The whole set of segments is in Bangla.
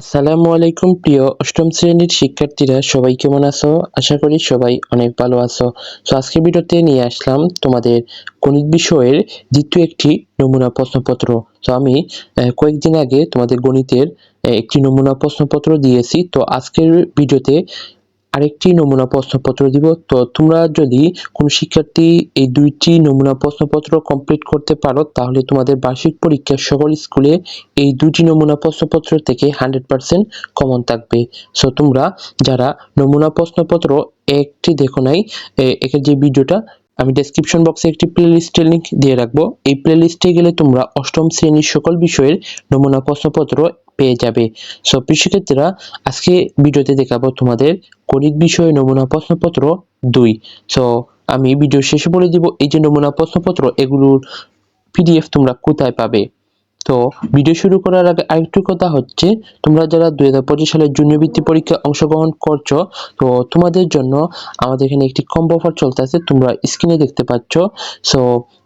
আসসালামু আলাইকুম, প্রিয় অষ্টম শ্রেণির শিক্ষার্থীরা, সবাই কেমন আছো? আশা করি সবাই অনেক ভালো আছো। তো আজকে ভিডিওতে নিয়ে আসলাম তোমাদের গণিত বিষয়ের দ্বিতীয় একটি নমুনা প্রশ্নপত্র। তো আমি কয়েকদিন আগে তোমাদের গণিতের একটি নমুনা প্রশ্নপত্র দিয়েছি। তো আজকের ভিডিওতে আরেকটি নমুনা প্রশ্নপত্র দিব। তো তোমরা যদি কোনো শিক্ষার্থী এই দুইটি নমুনা প্রশ্নপত্র কমপ্লিট করতে পারো, তাহলে তোমাদের বার্ষিক পরীক্ষা সকল স্কুলে এই দুইটি নমুনা প্রশ্নপত্র থেকে হান্ড্রেড পার্সেন্ট কমন থাকবে। সো তোমরা যারা নমুনা প্রশ্নপত্র একটি দেখো নাই একের যে ভিডিওটা আমি ডেসক্রিপশন বক্সে একটি প্লেলিস্টের লিঙ্ক দিয়ে রাখব। এই প্লেলিস্টে গেলে তোমরা অষ্টম শ্রেণির সকল বিষয়ের নমুনা প্রশ্নপত্র পেয়ে যাবে। সো কৃষিক্ষেত্রেরা, আজকে ভিডিওতে দেখাবো তোমাদের গণিত বিষয়ে নমুনা প্রশ্নপত্র দুই। সো আমি ভিডিও শেষে বলে দিব, এই যে নমুনা প্রশ্নপত্র, এগুলোর পিডিএফ তোমরা কোথায় পাবে? তো ভিডিও শুরু করার আগে আরেকটু কথা হচ্ছে, তোমরা যারা দুই হাজার পঁচিশ সালের জুনিয়র বৃত্তি পরীক্ষায় অংশগ্রহণ করছ, তো তোমাদের জন্য আমাদের এখানে একটি কম্বো অফার চলতেছে, তোমরা স্ক্রিনে দেখতে পাচ্ছ। সো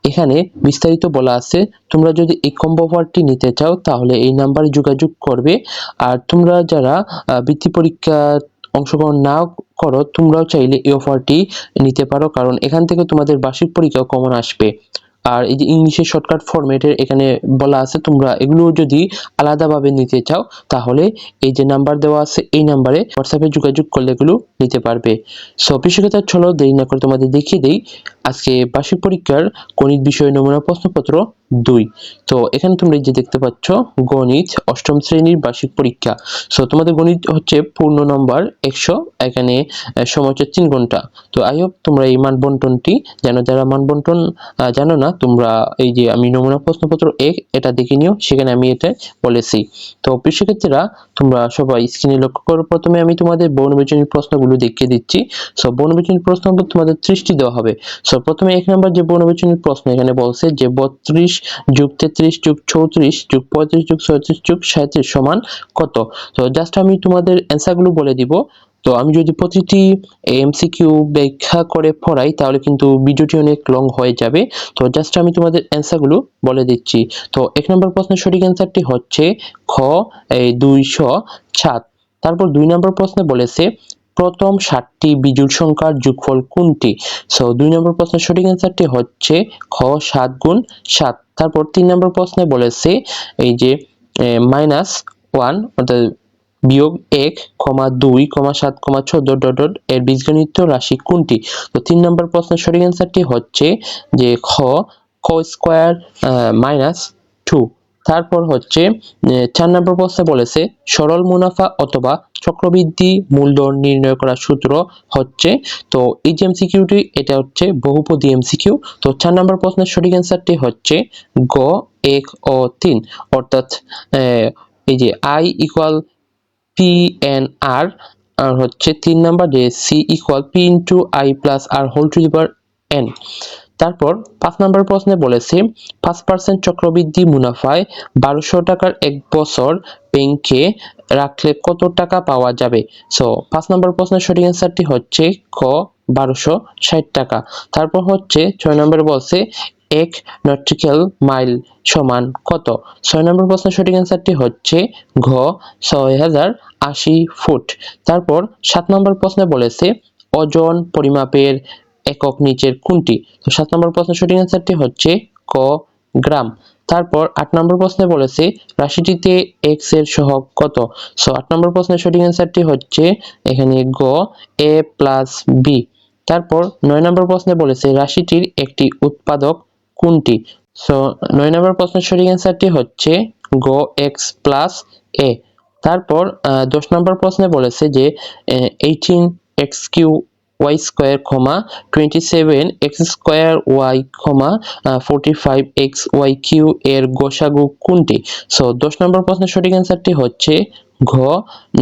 এখানে বিস্তারিত বলা আছে, তোমরা যদি এই কম্বো অফারটি নিতে চাও, তাহলে এই নাম্বারে যোগাযোগ করবে। আর তোমরা যারা বৃত্তি পরীক্ষা অংশগ্রহণ না করো, তোমরাও চাইলে এই অফারটি নিতে পারো, কারণ এখান থেকে তোমাদের বার্ষিক পরীক্ষা কমন আসবে। আর এই যে ইংলিশের শর্টকাট ফরম্যাটের এখানে বলা আছে, তোমরা এগুলো যদি আলাদাভাবে নিতে চাও, তাহলে এই যে নাম্বার দেওয়া আছে, এই নাম্বারে হোয়াটসঅ্যাপে যোগাযোগ করলে এগুলো নিতে পারবে। সো কৃষকতা চলো, দেরি না করে তোমাদের দেখিয়ে দেই, আজকে বার্ষিক পরীক্ষার গণিত বিষয়ে নমুনা প্রশ্নপত্র দুই। তো এখানে তোমরা যে দেখতে পাচ্ছ, গণিত অষ্টম শ্রেণির বার্ষিক পরীক্ষা। সো তোমাদের গণিত হচ্ছে পূর্ণ নম্বর একশো, এখানে সময় হচ্ছে তিন ঘণ্টা। তো আই হোপ তোমরা এই মান বন্টনটি জানো। যারা মান বন্টন জানো না, তোমরা এই যে আমি নমুনা প্রশ্নপত্র এক এটা দেখে নিও। সেখানে আমি এটা বলেছি। তো শিক্ষার্থীরা তোমরা সবাই স্ক্রিনে লক্ষ্য করো। প্রথমে আমি তোমাদের বর্ণবিচনীর প্রশ্নগুলো দেখিয়ে দিচ্ছি। সো বর্ণবিচনীর প্রশ্ন তোমাদের ত্রিশটি দেওয়া হবে। সো প্রথমে এক নম্বর যে বর্ণবিচনীর প্রশ্ন এখানে বলছে যে, বত্রিশ যুগ তেত্রিশ, যুগ চৌত্রিশ, যুগ পঁয়ত্রিশ, যুগ ছয়ত্রিশ, যুগ সাঁত্রিশ সমান কত? তো জাস্ট আমি তোমাদের অ্যান্সারগুলো বলে দিব। তো আমি যদি প্রতিটি এমসিকিউ ব্যাখ্যা করে পড়াই, তাহলে কিন্তু ভিডিওটি অনেক লং হয়ে যাবে। তো জাস্ট আমি তোমাদের অ্যান্সারগুলো বলে দিচ্ছি। তো এক নম্বর প্রশ্নের সঠিক অ্যান্সারটি হচ্ছে খ, এই দুইশো সাত। তারপর দুই নম্বর প্রশ্নে বলেছে, প্রথম ষাটটি বিজোড় সংখ্যার যোগফল কোনটি? সো দুই নম্বর প্রশ্নের সঠিক অ্যান্সারটি হচ্ছে খ, সাত গুণ সাত। তারপর তিন নম্বর প্রশ্নে বলেছে, এই যে মাইনাস ওয়ান অর্থাৎ বিয়োগ এক, কমা দুই, কমা সাত, কমা চোদ্দ ডট ডট এর বীজগণিত রাশি কোনটি? তো তিন নম্বর প্রশ্নের সঠিক অ্যান্সারটি হচ্ছে যে, খ ক স্কোয়ার মাইনাস টু তারপর হচ্ছে চার নম্বর প্রশ্নে বলেছে, সরল মুনাফা অথবা চক্রবৃদ্ধি মূলধন নির্ণয় করার সূত্র হচ্ছে, তো এই যে এমসিকিউটি এটা হচ্ছে বহুপদী এমসিকিউ তো চার নম্বর প্রশ্নের সঠিক অ্যান্সারটি হচ্ছে গ, এক ও তিন। অর্থাৎ এই যে I equal P N R আর হচ্ছে তিন নাম্বার যে C equal P into I plus R whole to the power N তারপর পাঁচ নম্বর প্রশ্নে বলেছে, পাঁচ পার্সেন্ট চক্রবৃদ্ধি মুনাফায় বারোশো টাকার এক বছর ব্যাংকে রাখলে কত টাকা পাওয়া যাবে? সো পাঁচ নম্বর প্রশ্নের সঠিক অ্যান্সারটি হচ্ছে ক, বারোশো ষাট টাকা। তারপর হচ্ছে ছয় নম্বর বলছে, এক নট্রিক্যাল মাইল সমান কত? ছয় নম্বর প্রশ্নের সঠিক অ্যান্সারটি হচ্ছে ঘ, ছয় হাজার আশি ফুট। তারপর সাত নম্বর প্রশ্নে বলেছে, ওজন পরিমাপের একক নিচের কোনটি? তো সাত নম্বর প্রশ্নের সঠিক অ্যান্সারটি হচ্ছে ক গ্রাম। তারপর আট নম্বর প্রশ্নে বলেছে, রাশিটিতে এক্সের সহগ কত? সো আট নম্বর প্রশ্নের সঠিক অ্যান্সারটি হচ্ছে এখানে গ এ প্লাস বি তারপর নয় নম্বর প্রশ্নে বলেছে, রাশিটির একটি উৎপাদক কোনটি? সো নয় নম্বর প্রশ্নের সঠিক অ্যান্সারটি হচ্ছে গ এক্স প্লাস এ তারপর দশ নম্বর প্রশ্নে বলেছে যে eighteen x q y square comma twenty seven x square y comma forty five x y q এর গোসাগু কোনটি? সো দশ নম্বর প্রশ্নের সঠিক অ্যান্সারটি হচ্ছে ঘ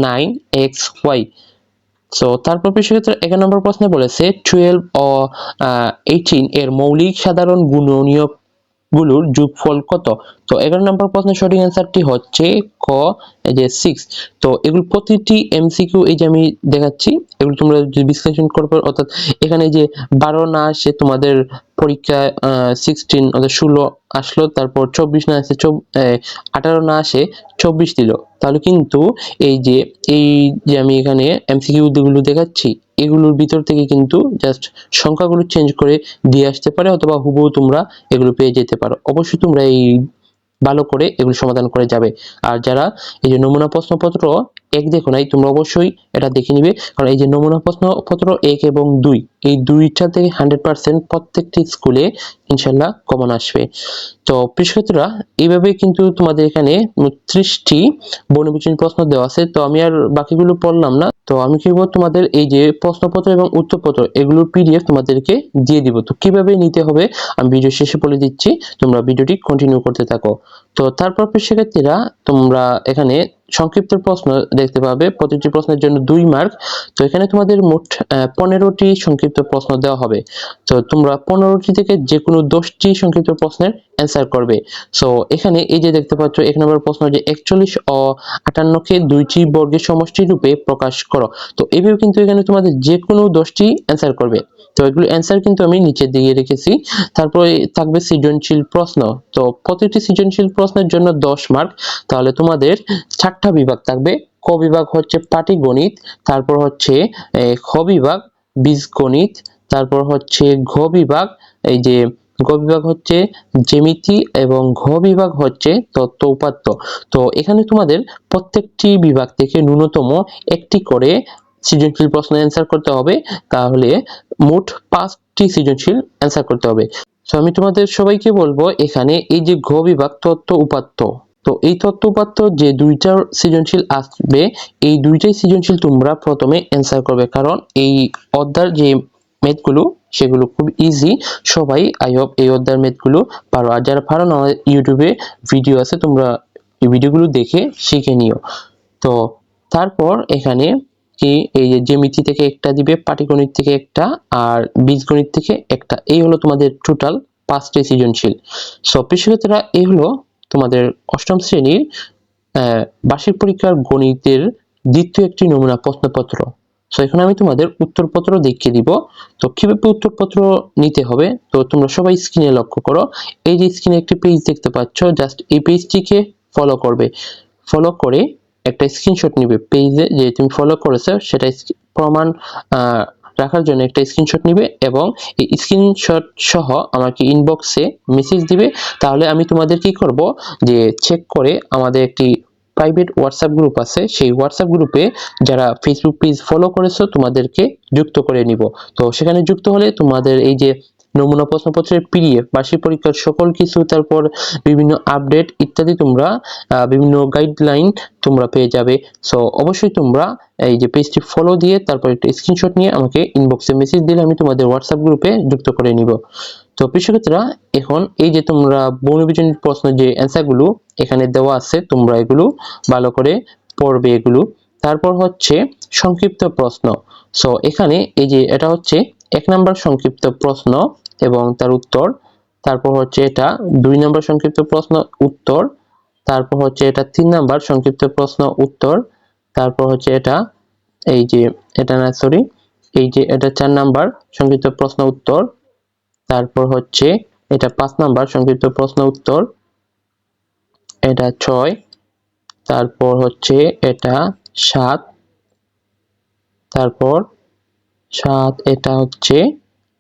নাইন এক্স ওয়াই সো তারপর সেক্ষেত্রে এগারো নম্বর প্রশ্নে বলেছে টুয়েলভ ও এইটিন এর মৌলিক সাধারণ গুণনীয় গুলোর যোগফল কত? তো এগারো নম্বর প্রশ্নের সঠিক অ্যান্সারটি হচ্ছে ক, এই যে সিক্স তো এগুলো প্রতিটি এমসিকিউ এই যে আমি দেখাচ্ছি, এগুলো তোমরা যদি বিশ্লেষণ করবে অর্থাৎ এখানে যে বারো না আসে তোমাদের পরীক্ষায় সিক্সটিন অর্থাৎ ষোলো আসলো, তারপর চব্বিশ না আসে আঠারো না আসে, চব্বিশ দিল। তাহলে কিন্তু এই যে এই যে আমি এখানে এমসিকিউ গুলো দেখাচ্ছি এগুলোর ভিতর থেকে কিন্তু জাস্ট সংখ্যাগুলো চেঞ্জ করে দিয়ে আসতে পারে অথবা হুবহু তোমরা এগুলো পেয়ে যেতে পারো। অবশ্যই তোমরা এই ভালো করে এগুলো সমাধান করে যাবে। আর যারা এই যে নমুনা প্রশ্নপত্র এক দেখো নাই, তোমরা অবশ্যই এটা দেখে নিবে। কারণ এই যে নমুনা প্রশ্নপত্র এক এবং দুই, এই দুইটা থেকে হান্ড্রেড পার্সেন্ট প্রত্যেকটি স্কুলে ইনশাল্লাহ কমন আসবে। তো কৃষকরা এইভাবে কিন্তু তোমাদের এখানে ত্রিশটি বনবিচিন প্রশ্ন দেওয়া আছে। তো আমি আর বাকিগুলো পড়লাম না। তো আমি কি বলব তোমাদের এই যে প্রশ্নপত্র এবং উত্তরপত্র, এগুলোর পিডিএফ তোমাদেরকে দিয়ে দিব। তো কীভাবে নিতে হবে? আমি ভিডিও শেষে বলে দিচ্ছি, তোমরা ভিডিওটি কন্টিনিউ করতে থাকো। তো তারপর শিক্ষার্থীরা তোমরা এখানে সংক্ষিপ্ত প্রশ্ন দেখতে পাবে। প্রতিটি প্রশ্নের জন্য দুই মার্ক তো এখানে তোমাদের মোট পনেরোটি সংক্ষিপ্ত প্রশ্ন দেওয়া হবে। তো তোমরা পনেরোটি থেকে যে কোনো দশটি সংক্ষিপ্ত প্রশ্নের অ্যান্সার করবে। সো এখানে এই যে দেখতে পাচ্ছ, এক নম্বর প্রশ্ন যে একচল্লিশ ও আটান্নকে দুইটি বর্গের সমষ্টি রূপে প্রকাশ করো। তো এইভাবে কিন্তু এখানে তোমাদের যে কোনো দশটি অ্যান্সার করবে। তো, এগুলো অ্যান্সার কিন্তু আমি নিচে দিয়ে রেখেছি। তারপরে থাকবে সৃজনশীল প্রশ্ন। তো, প্রতিটি সৃজনশীল প্রশ্নের জন্য দশ মার্ক তাহলে তোমাদের চারটা বিভাগ থাকবে। ক বিভাগ হচ্ছে পাটিগণিত, তারপর হচ্ছে খ বিভাগ বীজগণিত, তারপর হচ্ছে ঘ বিভাগ, এই যে গ বিভাগ হচ্ছে জ্যামিতি এবং ঘ বিভাগ হচ্ছে তত্ত্ব উপাত্ত তো এখানে তোমাদের প্রত্যেকটি বিভাগ থেকে ন্যূনতম একটি করে সৃজনশীল প্রশ্ন অ্যান্সার করতে হবে। তাহলে মোট পাঁচটি সৃজনশীল অ্যান্সার করতে হবে। তো আমি তোমাদের সবাইকে বলব, এখানে এই যে ঘ বিভাগ তত্ত্ব উপাত্ত তো এই তত্ত্ব উপাত্ত যে দুইটা সৃজনশীল আসবে, এই দুইটাই সৃজনশীল তোমরা প্রথমে অ্যান্সার করবে। কারণ এই অধ্যার যে ম্যাথগুলো সেগুলো খুব ইজি সবাই আই হোপ এই অধ্যায়ের ম্যাথগুলো পারো। আর যারা পারো না, ইউটিউবে ভিডিও আছে, তোমরা এই ভিডিওগুলো দেখে শিখে নিও। তো, তারপর এখানে কি, এই যে জ্যামিতি থেকে একটা দিবে, পাটিগণিত থেকে একটা, আর বীজগণিত থেকে একটা। এই হলো তোমাদের টোটাল পাঁচটি সৃজনশীল সো শিক্ষার্থীরা এই হলো তোমাদের অষ্টম শ্রেণির বার্ষিক পরীক্ষার গণিতের দ্বিতীয় একটি নমুনা প্রশ্নপত্র। সো এখানে আমি তোমাদের উত্তরপত্র দেখিয়ে দিব। তো, কীভাবে উত্তরপত্র নিতে হবে? তো, তোমরা সবাই স্ক্রিনে লক্ষ্য করো। এই যে স্ক্রিনে একটি পেজ দেখতে পাচ্ছ জাস্ট এই পেজটিকে ফলো করবে। ফলো করে একটা স্ক্রিনশট নিবে পেজে যে তুমি ফলো করেছ, সেটা প্রমাণ রাখার জন্য একটা স্ক্রিনশট নিবে এবং এই স্ক্রিনশট সহ আমাকে ইনবক্সে মেসেজ দিবে। তাহলে আমি তোমাদের কি করব? যে চেক করে আমাদের একটি প্রাইভেট হোয়াটসঅ্যাপ গ্রুপ আছে, সেই হোয়াটসঅ্যাপ গ্রুপে যারা ফেসবুক পেজ ফলো করেছ, তোমাদেরকে যুক্ত করে নিব। তো সেখানে যুক্ত হলে তোমাদের এই যে নমুনা প্রশ্নপত্রের পিডিএফ বার্ষিক পরীক্ষার সকল কিছু, তারপর বিভিন্ন আপডেট ইত্যাদি তোমরা বিভিন্ন গাইডলাইন তোমরা পেয়ে যাবে। সো অবশ্যই তোমরা এই যে পেজটি ফলো দিয়ে, তারপর একটা স্ক্রিনশট নিয়ে আমাকে ইনবক্সে মেসেজ দিলে আমি তোমাদের হোয়াটসঅ্যাপ গ্রুপে যুক্ত করে নিব। তো কৃষকরা এখন এই যে তোমরা বহুনির্বাচনী প্রশ্ন যে অ্যান্সারগুলো এখানে দেওয়া আছে, তোমরা এগুলো ভালো করে পড়বে এগুলো। তারপর হচ্ছে সংক্ষিপ্ত প্রশ্ন। সো এখানে এই যে এটা হচ্ছে এক নম্বর সংক্ষিপ্ত প্রশ্ন এবং তার উত্তর। তারপর হচ্ছে এটা দুই নম্বর সংক্ষিপ্ত প্রশ্ন, উত্তর। তারপর হচ্ছে এটা তিন নম্বর সংক্ষিপ্ত প্রশ্ন, উত্তর। তারপর হচ্ছে এটা এই যে, এটা না সরি এই যে এটা চার নাম্বার সংক্ষিপ্ত প্রশ্ন, উত্তর। তারপর হচ্ছে এটা পাঁচ নাম্বার, সংক্ষিপ্ত প্রশ্ন উত্তর। এটা ছয়, তারপর হচ্ছে এটা সাত, তারপর সাত, এটা হচ্ছে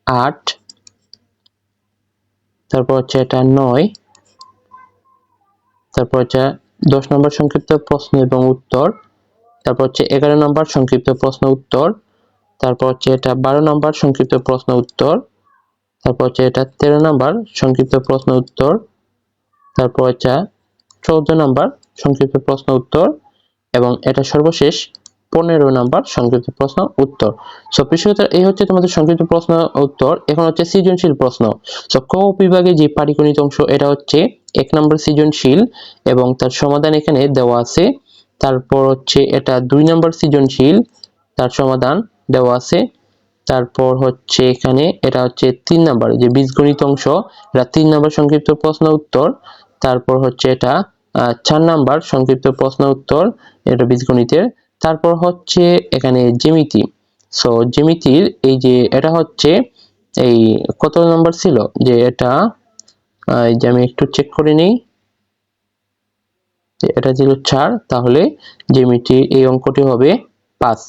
আট, তারপর হচ্ছে এটা নয়, তারপর হচ্ছে দশ নম্বর সংক্ষিপ্ত প্রশ্ন এবং উত্তর, তারপর হচ্ছে এগারো নম্বর সংক্ষিপ্ত প্রশ্ন উত্তর, তারপর হচ্ছে এটা বারো নম্বর সংক্ষিপ্ত প্রশ্ন উত্তর তারপর হচ্ছে এটা তেরো নম্বর, সংক্ষিপ্ত প্রশ্ন উত্তর। তারপর হচ্ছে চৌদ্দ নম্বর, সংক্ষিপ্ত প্রশ্ন উত্তর। এবং এটা সর্বশেষ পনেরো নাম্বার, সংক্ষিপ্ত প্রশ্ন উত্তর। সো প্রিয় এই হচ্ছে তোমাদের সংক্ষিপ্ত প্রশ্ন উত্তর। এখন হচ্ছে সৃজনশীল প্রশ্ন। সো ক বিভাগে যে পাটিগণিত অংশ, এটা হচ্ছে এক নম্বর সৃজনশীল এবং তার সমাধান এখানে দেওয়া আছে। তারপর হচ্ছে এটা দুই নম্বর সৃজনশীল, তার সমাধান দেওয়া আছে। তারপর হচ্ছে এখানে এটা হচ্ছে তিন নাম্বার যে বীজগণিত অংশ, এটা তিন নাম্বার সংক্ষিপ্ত প্রশ্ন উত্তর। তারপর হচ্ছে এটা চার নাম্বার সংক্ষিপ্ত প্রশ্ন উত্তর, এটা বীজগণিতের। তারপর হচ্ছে এখানে জ্যামিতি। সো জ্যামিতির এই যে এটা হচ্ছে এই কত নাম্বার ছিল? যে এটা এই যে আমি একটু চেক করে নিই। এটা ছিল চার, তাহলে জ্যামিতির এই অঙ্কটি হবে পাঁচ।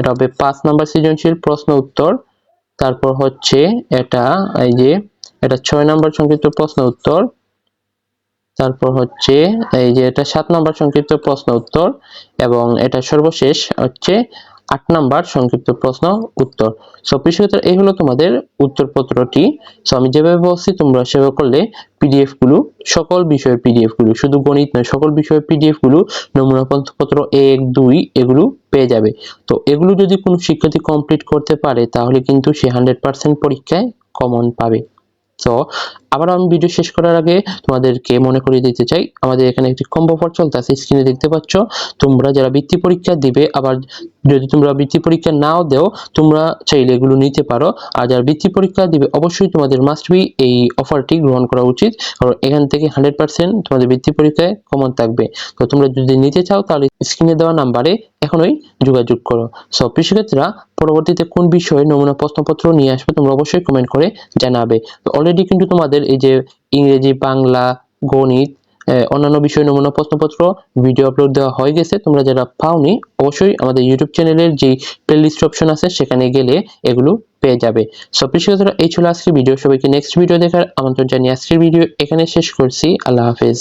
এটা হবে পাঁচ নম্বর সৃজনশীল প্রশ্ন উত্তর। তারপর হচ্ছে এটা, এই যে, এটা ছয় নাম্বার সংক্ষিপ্ত প্রশ্ন উত্তর। তারপর হচ্ছে এই যে, এটা সাত নম্বর সংক্ষিপ্ত প্রশ্ন উত্তর। এবং এটা সর্বশেষ হচ্ছে আট নাম্বার সংক্ষিপ্ত প্রশ্ন, উত্তর। সো বিষয়টা এই হলো তোমাদের উত্তরপত্রটি। সো আমি যেভাবে বলছি, তোমরা সেভাবে করলে পিডিএফগুলো সকল বিষয়ের পিডিএফগুলো শুধু গণিত নয়, সকল বিষয়ের পিডিএফগুলো নমুনা পত্র এক, দুই, এগুলো পেয়ে যাবে। তো, এগুলো যদি কোনো শিক্ষার্থী কমপ্লিট করতে পারে, তাহলে কিন্তু সে হান্ড্রেড পার্সেন্ট পরীক্ষায় কমন পাবে। তো আবার আমি ভিডিও শেষ করার আগে তোমাদেরকে মনে করিয়ে দিতে চাই, আমাদের এখানে একটি কম্বো অফার চলতেছে স্ক্রিনে দেখতে পাচ্ছ, তোমরা যারা বৃত্তি পরীক্ষা দিবে, আবার যদি তোমরা বৃত্তি পরীক্ষা নাও দেও, তোমরা চাইলে এগুলো নিতে পারো, আর যারা বৃত্তি পরীক্ষা দিবে, অবশ্যই তোমাদের মাস্ট বি এই অফারটি গ্রহণ করা উচিত, কারণ এখান থেকে হান্ড্রেড পার্সেন্ট তোমাদের বৃত্তি পরীক্ষায় কমন থাকবে। তো তোমরা যদি নিতে চাও, তাহলে স্ক্রিনে দেওয়া নাম্বারে এখনই যোগাযোগ করো। সো কৃষিক্ষেত্রা পরবর্তীতে কোন বিষয়ে নমুনা প্রশ্নপত্র নিয়ে আসবে, তোমরা অবশ্যই কমেন্ট করে জানাবে। তো অলরেডি কিন্তু তোমাদের এই যে ইংরেজি, বাংলা, গণিত অন্যান্য বিষয় নমুনা প্রশ্নপত্র ভিডিও আপলোড দেওয়া হয়ে গেছে। তোমরা যারা পাওনি, অবশ্যই আমাদের ইউটিউব চ্যানেলের যে প্লেলিস্ট অপশন আছে, সেখানে গেলে এগুলো পেয়ে যাবে। সব কৃষিক্ষেত্রা এই ছিল আজকের ভিডিও সবাইকে নেক্সট ভিডিও দেখার আমন্ত্রণ জানিয়ে আজকের ভিডিও এখানে শেষ করছি। আল্লাহ হাফেজ।